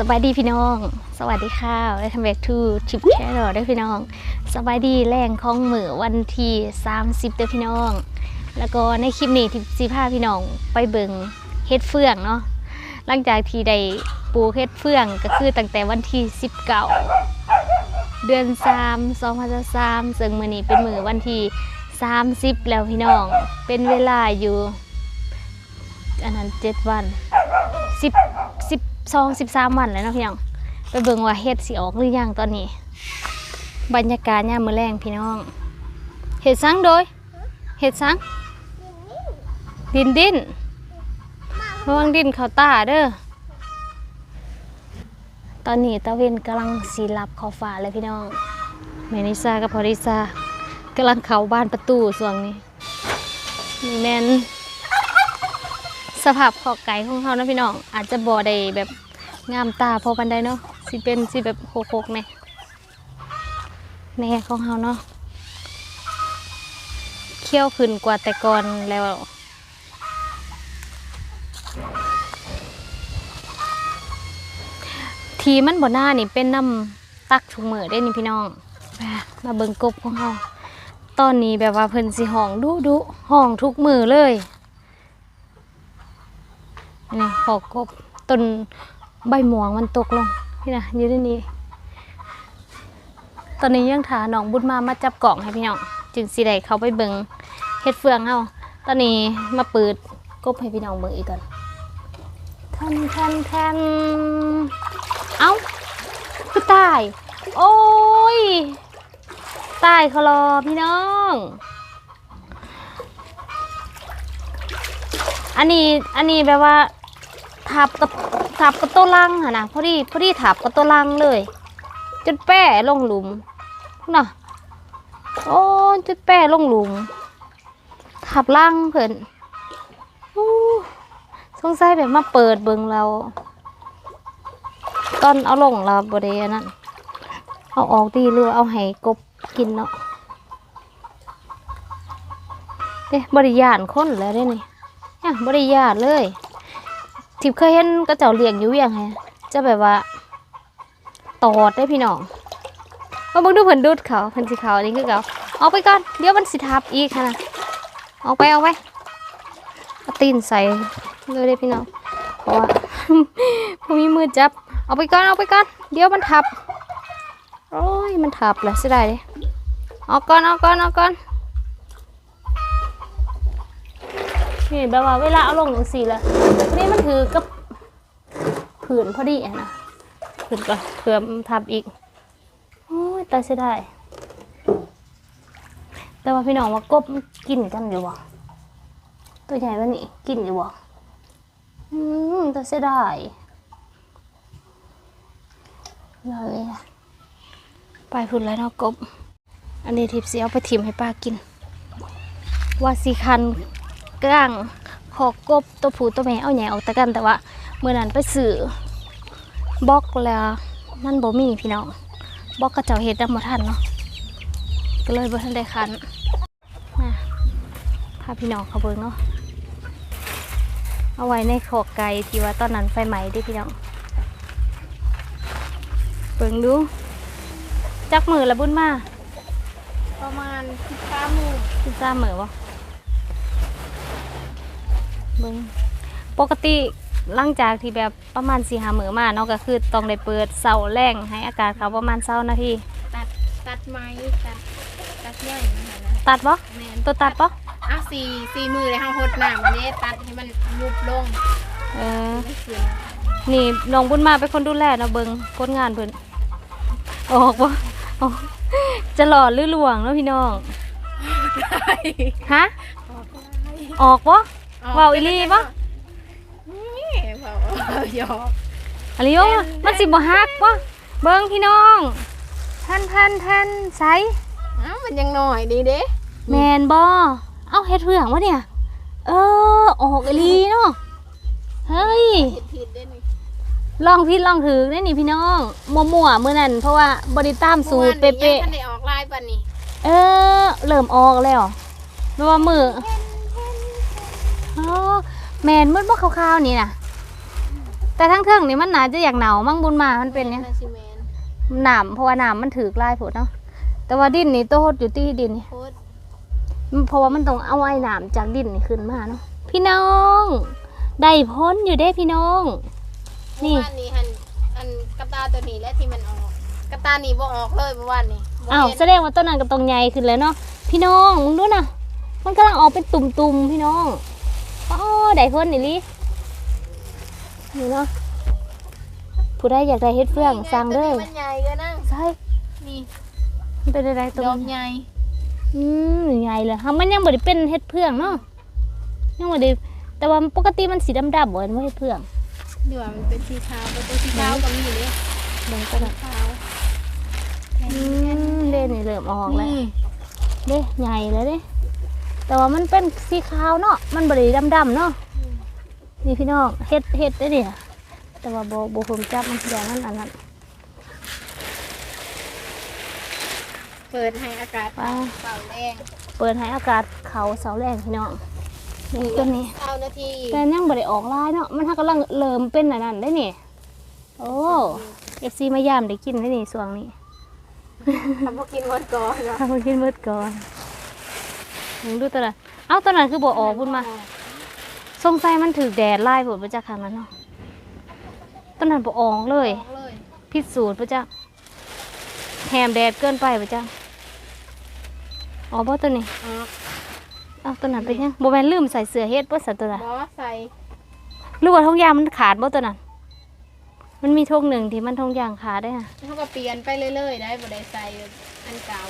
สบายดีพี่น้อง สวัสดีค่ะและทำเบกทูชิปแชร์ได้พี่น้อง สบายดีแรงของมือวันที่ 30เด้อพี่น้อง แล้วก็ในคลิปนี้ที่สิพาพี่น้องไปเบิงเฮ็ดเฟืองเนาะ หลังจากที่ได้ปูเฮ็ดเฟืองก็คือตั้งแต่วันที่ 19 เดือน 3 2023ซึ่งมื้อนี้เป็นมือวันที่ 30 แล้วพี่น้อง เป็นเวลาอยู่ อันนั้น 7 วันสิบ สองสิบสามวันแล้วเนาะพี่น้องไปเบิ่งว่าเฮ็ดสิออกหรือยังตอนนี้ บรรยากาศยามมื้อแรงพี่น้องเฮ็ดสังโดยเฮ็ดสังดินดินระวังดินเขาตาเด้อตอนนี้ตะเวนกำลังสีลับขอฟ้าเลยพี่น้องแมนิซากับพอริซากำลังเข้าบ้านประตูส่วงนี้นี่แมน สภาพขอกไก่ของเขานะพี่น้อง อาจจะบ่ได้แบบงามตาพอปันไดเนาะสิเป็นสิแบบโคกๆแน่แน่ของเขาเนาะเคี้ยวขึ้นกว่าแต่ก่อนแล้วทีมันบ่หน้านี่เป็นน้ำตักถุงมือได้นี่พี่น้อง มามาเบิ่งกบของเขาตอนนี้แบบว่าเพิ่นสิห้องดุดุห้องทุกมือเลย นี่ขอกบต้นใบหมวงมันตกลงพี่นะอยู่ที่นี่ตอนนี้ยังถาหนองบุญมามาจับกล่องให้พี่น้องจึงสิได้เขาไปเบิงเฮ็ดเฟืองเฮาตอนนี้มาเปิดกบให้พี่น้องเบิงอีกก่อนทันทันทันเอ้าคือตาย โอ้ยตายเขารอพี่น้อง อันนี้อันนี้แบบว่าทับกับทับกับตัวลังอะนะพอดีพอดีทับกับตัวลังเลยจนแป้ลงหลุมน่ะโอ้ยจนแป้ลงหลุมทับลังเพิ่นอู้สงสัยแบบมาเปิดเบิงเรา ตอนเอาลงเราบริเวณนั้นเอาออกดีหรือเอาให้กบกินเนาะเด้บริยานคนแล้วเด้นี่ เนี่ยบริยาเลยทิพเคยเห็นกระเจ้าเลี้ยงอยู่เวียงไงจะแบบว่า ตอดได้พี่น้องมาบังดูเพิ่นดูดเขาเพิ่นสิเขาอันนี้คือเขาเอาไปก่อนเดี๋ยวมันสิทับอีกค่ะนะเอาไปเอาไปตีนใส่เลยเด้พี่น้องเพราะว่าผมมีมือจับ เอาไปก่อนเอาไปก่อนเดี๋ยวมันทับโอ้ยมันทับแล้วสิได้เด้เอาก่อนเอาก่อนเอาก่อน นี่แบบว่าเวลาเอาลงอย่างสี่แล้วนี่มันถือกับผืนพอดีอะนะผืนก่อนเผื่อมันทับอีกโอ้ยตายเสียดายแต่ว่าพี่น้องว่ากบกินกันอยู่วะตัวใหญ่ว่านี้กินอยู่วะอืมตายเสียดายเลยอะไปพุ่นแล้วเนาะกบ อันนี้ทิพย์สีเอาไปทิมให้ป้ากิน ว่าสีคัน กลางขอกบตัวผู้ตัวแม่เอาแหน่ออกแต่กันแต่ว่าเมื่อนั้นไปซื้อบล็อกแล้วมันบ่มีพี่น้องบล็อกกระเจ้าเฮ็ดได้บ่ทันเนาะก็เลยบ่ทันได้คันมาพาพี่น้องเขาเบิ่งเนาะเอาไว้ในขอกไก่ที่ว่าตอนนั้นไฟไหม้เด้พี่น้องเบิ่งดูจักมือละบุญมาประมาณ13โมงพิซซ่ามือบ่ เบิ่งปกติหลังจากที่แบบประมาณสี่หามือมาเนาะก็คือต้องได้เปิดเสาแรงให้อากาศเขาประมาณเสานาทีตัดตัดไม้ตัดตัดใหญ่นะคะนะตัดบ่แม่นตัวตัดบ่อะสี่สี่มือเลยห้างหดน้ำอันนี้ตัดให้มันยุบลงเออไม่เสียนี่น้องบุญมาเป็นคนดูแลเนาะเบิ่งผลงานเพิ่นออกบ่ออกจะหล่อหรือหลวงเนาะพี่น้องฮะออกบ่ เว้าอีหลีบ่นี่เว้าหยอกอะไรโยมันสิบ่ฮักบ่เบิ่งพี่น้องทันทันทันใสเอ้ามันยังน้อยดีเด้แมนบอเอาเฮ็ดเพื่องวะเนี่ย เออออกอีหลีเนาะเฮ้ย ผิดผิดเด้นี่ลองพิดลองถือได้นี่พี่น้องมั่วๆมื้อนั้นเพราะว่าบริตามสูตรเป๊ะมื่อวานนี้ยังทันได้ออกลายปานนี้ๆเออ เริ่มออกแล้วไม่ว่ามือ อ๋อแมนมืดบ่ขาวๆนี่น่ะ แต่ทั้งเทิงนี่มันน่าจะอยากหนาวมั่งบุญมามันเป็นเนี่ยแม่ซีเมนต์หนามเพราะว่าหนามมันถือกลายผดเนาะแต่ว่าดินนี่โตดอยู่ที่ดินนี่ โคตรเพราะว่ามันต้องเอาไอ้หนามจากดินนี่ขึ้นมาเนาะพี่น้องได้พ้นอยู่เด้พี่น้อง นี่ เมื่อวานนี้หันอันกระตาตัวนี้และที่มันออกกระตานี่บ่ออกเลยเมื่อวานนี้บ่อ้าวเห็นแสดงว่าต้นนั้นก็ต้องใหญ่ขึ้นแล้วเนาะพี่น้องมึงดูนะมันกำลังออกเป็นตุ่มๆพี่น้องอ๋อ ได้พ้นนี่ลินี่เนาะผู้ใดอยากได้เฮ็ดเฟืองสั่งเด้อตัวนี้มันใหญ่เลยนะใช่นี่มันเป็นอะไรตรดองกใหญ่อืมใหญ่เลยค่ะมันยังบ่ได้เป็นเฮ็ดเฟืองเนาะยังบ่ได้แต่ว่าปกติมันสีดำๆบ่เห็นว่าเฮ็ดเฟืองเดี๋ยวมันเป็นสีขาวเป็นตัวสีขาวก็มีเลยเบิ่งก็ได้ขาวอืมเด้นี่เริ่มออกแล้วนี่เด้ใหญ่เลยเด้แต่ว่ามันเป็นสีขาวเนาะมันบ่ได้ดำๆเนาะ นี่พี่น้องเฮ็ดเฮ็ดได้เนี่ยแต่ว่าบ่บ่ผมจับมันอย่างนั้นอันนั้นเปิดให้อากาศว้าวเป่าแรงเปิดให้อากาศเขาเสาแรงพี่น้องนี่ตัวนี้เอานาทีแต่ยังบ่ได้ออกลายเนาะมันถ้ากำลังเริ่มเป็นอันนั้นได้นี่โอ้เอฟซีมายามได้กินได้นี่ส่วงนี้ทำพวกกินหมดก่อนเนาะถ้าคนกินเบิดก่อนมึงดูตัวนั้นเอ้าตัวนั้นคือบ่ออกพุ่นมา สงสัยมันถือแดดไล่ผลมาจากทางนั้นเนาะตัวนั้นบ่ออกเลยออกเลยพิสูจน์พระเจ้าแหมแดดเกินไปพระเจ้าอ๋อบ่ตัวนี้ออกเอ้าตัวนั้นเป็นยังบ่แม่นลืมใส่เสื้อเฮ็ดบ่สัตว์ตัวนั้นบอใส่หรือว่าทงยางมันขาดบ่ตัวนั้น มันมีทงหนึ่งที่มันทงยางขาดได้ค่ะเขาก็เปลี่ยนไปเรื่อยๆ ได้บ่ได้ใส่อันเก่า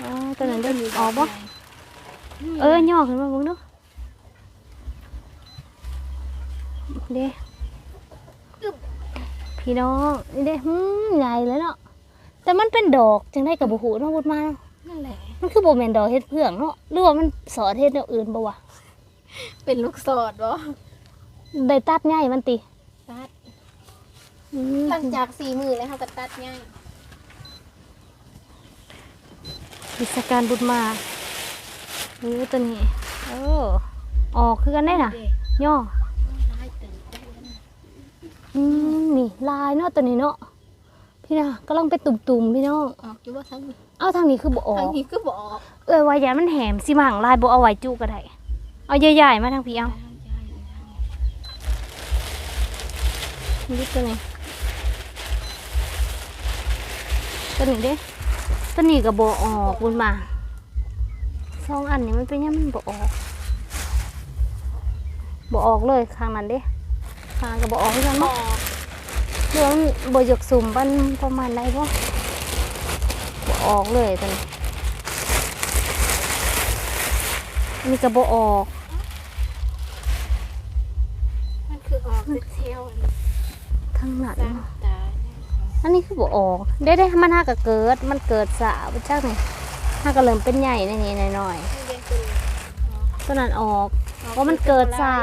อ๋อตัวนั้นเด้ออ๋อบ่ เออย่อขึ้นมาเบิ่งดูเด้พี่น้องนี่เด้หืมใหญ่เลยเนาะแต่มันเป็นดอกจังได้กับบุหูเนาะพูดมาเนาะนั่นแหละมันคือโบแมนดอกเฮ็ดเพื่องเนาะหรือว่ามันสอนเฮ็ดแนวอื่นบ่วะเป็นลูกสอดบ่ได้ตัดง่ายมันติตัดอืมหลังจากสี่มือแล้วเขาก็ตัดง่ายกิจการบุญมา เออตัวนี้เออออกคือกันได้น่ะเด็กย่อร้ายตื่นได้แล้วนะอืมนี่ลายเนาะตัวนี้เนาะพี่นะกำลังเป็นตุ่มๆพี่น้องออกอยู่ว่าทั้งนี้เอาทางนี้คือบ่ออทั้งกนี้ก็บ่ออกเอ้ยว่าอย่ามันแหมสิมังลายบ่เอาไว้จุก็ได้เอาใหญ่ๆมาทางพี่เอานี่ตัวนี้ตัวนี้เด้ตัวนี้ก็บ่ออกบุญมา สองอันนี้มันเป็นยังมันบ่ออกบ่ออกเลยข้างนั้นเด้ข้างก็บ่ออกคือกันบ่อเนาะอกเดี๋ยวมันบ่อยากสุ่มปันประมาณใดบ่บ่ออกเลยตัวนี้อันนี่ก็บ่ออก มันคือออกเที่ยวอันนี้ทั้งนั้นสามเนาะตาอันนี้คือบ่ออก ได้ได้มันหาก็เกิด มันเกิดสาวจักนี่ หาก็เริ่มเป็นใหญ่ในนี้หน่อยนี่เด็กตัวนี้ๆตัวนั้นออกเพราะมันเกิดสา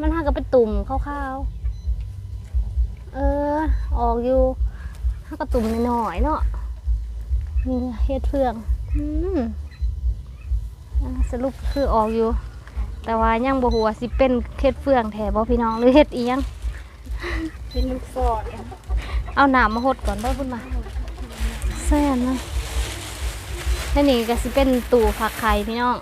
มันหาก็เป็นตุ่มขาวๆเออ ออกอยู่หาก็ตุ่มน้อยๆเนาะนี่เฮ็ดเฟืองอืมอะสรุปคือออกอยู่ แต่ว่ายังบ่ฮู้ว่าสิเป็นเฮ็ดเฟืองแท้บ่พี่น้องหรือเฮ็ดอีหยังเป็นลูกสอดเอาน้ำมาหดก่อนได้พุ่นมาแซ่บนะ แล้วนี่ก็สิเป็นตู้ผักไข่พี่น้อง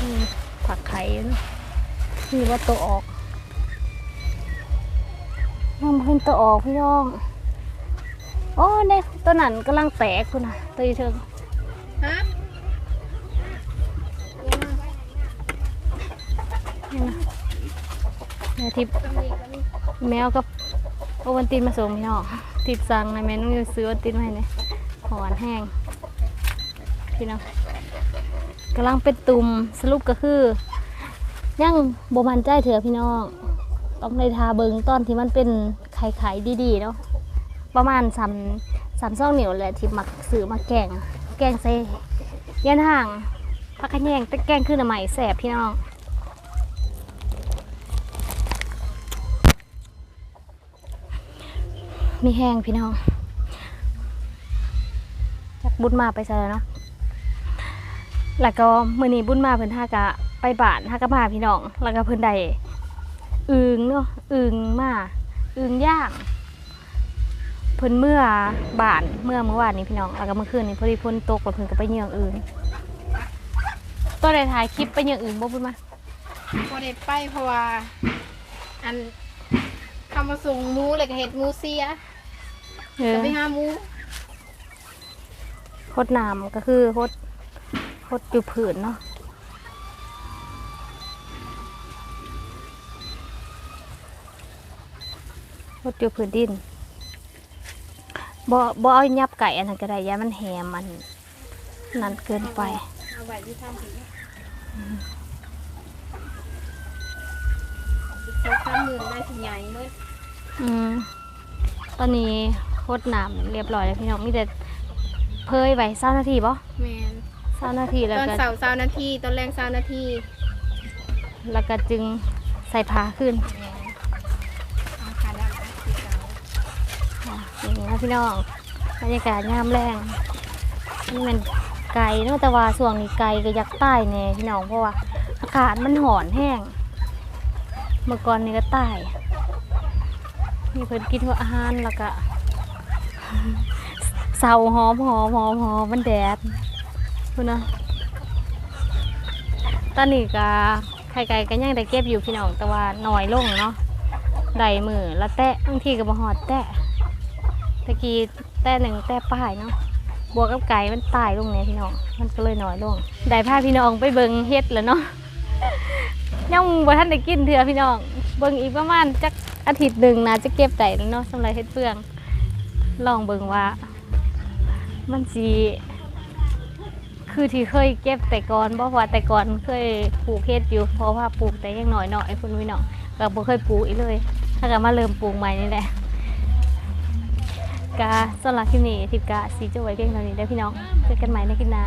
นี่ผักไข่เนาะนี่ว่าตัวออกยังไม่เห็นตัวออกพี่น้องโอ้เนี่ยตัวนั้นกำลังแตกคุณนะตัวอีเทิงฮะแม่ ทิพย์ตรงนี้ก็มีแมวกับโอวันตินมาส่งพี่น้องติดสั่งในแม่นุ่งซื้อวันตินมาให้เนี่ยหวานแห้งพี่น้องกำลังเป็นตุ่มสรุปก็คือ ยังบมันใจเถอะพี่น้องต้องได้ทาเบิงตอนที่มันเป็นไข่ไข่ดีๆเนาะประมาณสามสามซองเหนียวแหละที่มักซื้อมาแกงแกงใส่ยันห่างพักแยงแต่แกงขึ้นใหม่แสบพี่น้อง มีแห้งพี่น้องจากบุญมาไปซะแล้วเนาะแล้วก็มื้อนี้บุญมาเพิ่นหากะไปบ้านหากะมาพี่น้อง แล้วก็เพิ่นได้อึงเนาะอึงมาอึงย่างเพิ่นเมื่อบ้านเมื่อเมื่อวานนี้พี่น้อง แล้วก็เมื่อคืนนี้พอดีฝนตกแล้วเพิ่นก็ไปเยื่องอึงตัวได้ถ่ายคลิปไปเยื่องอึงบ่บุญมาบ่ได้ไปเพราะว่าอันคำมาส่งมูแล้วก็เฮ็ดมูเสีย เออจะไปหาหมูโคดน้ำก็คือโคดโคดอยู่ผืนเนาะโคดอยู่ผืนดินบ่บ่เอายับไก่อันนั้นก็ได้ยามันแหมมันนั่นเกินไปเอาไว้ที่ทางผีอีกสองสามหมื่นได้สิใหญ่เลยอืมตอนนี้ โคดน้ำเรียบร้อยแล้วพี่น้องมีแต่เพยไว้เศร้านาทีบ่แมนเศร้านาทีตแล้วอนก็เสาร์เสาร์นาทีตอนแรงเสาร์นาทีแล้วก็จึงใส่ผ้าขึ้นแมนเอาขาดำสีขาวค่ะนี่นะพี่น้องบรรยากาศยามแรงนี่มันไก่เนาะแต่ว่าส่วงนี้ไก่ก็อยักใต้แน่พี่น้องเพราะว่าอากาศมันหอนแห้งเมื่อก่อนนี่ก็ใต้นี่เพิ่นกินหัวอาหารแล้วก็ เสาหอมหอมหอมหอมมันแดดคุณนะตอนนี้ก็ไข่ไก่ก็ยังได้เก็บอยู่พี่น้องแต่ว่าน้อยลงเนาะได้มือละแตะบางทีก็บ่หอดแตะตะกี้แต่หนึ่งแต่ป้ายเนาะบวกกับไก่มันตายลงเนี่ยพี่น้องมันก็เลยน้อยลงได้พาพี่น้องไปเบิงเฮ็ดแล้วเนาะยังบ่ทันได้กินเถื่อพี่น้องเบิงอีกประมาณจักอาทิตย์หนึ่งนะจะเก็บได้แล้วเนาะสำหรับเฮ็ดเฟือง ลองเบิงว่า มันสีคือที่เคยเก็บแต่ก่อนเพราะว่าแต่ก่อนเคยปลูกเฮ็ดอยู่ เพราะว่าปลูกแต่ยังหน่อยหน่อยคุณวินน้องก็บ่เคยปลูกอีกเลย ถ้าก็มาเริ่มปลูกใหม่นี่แหละกาสำหรับคลิปนี้ทิพกาสีจะไว้เพียงเท่านี้ได้พี่น้องเจอกันใหม่ในคลิปหน้า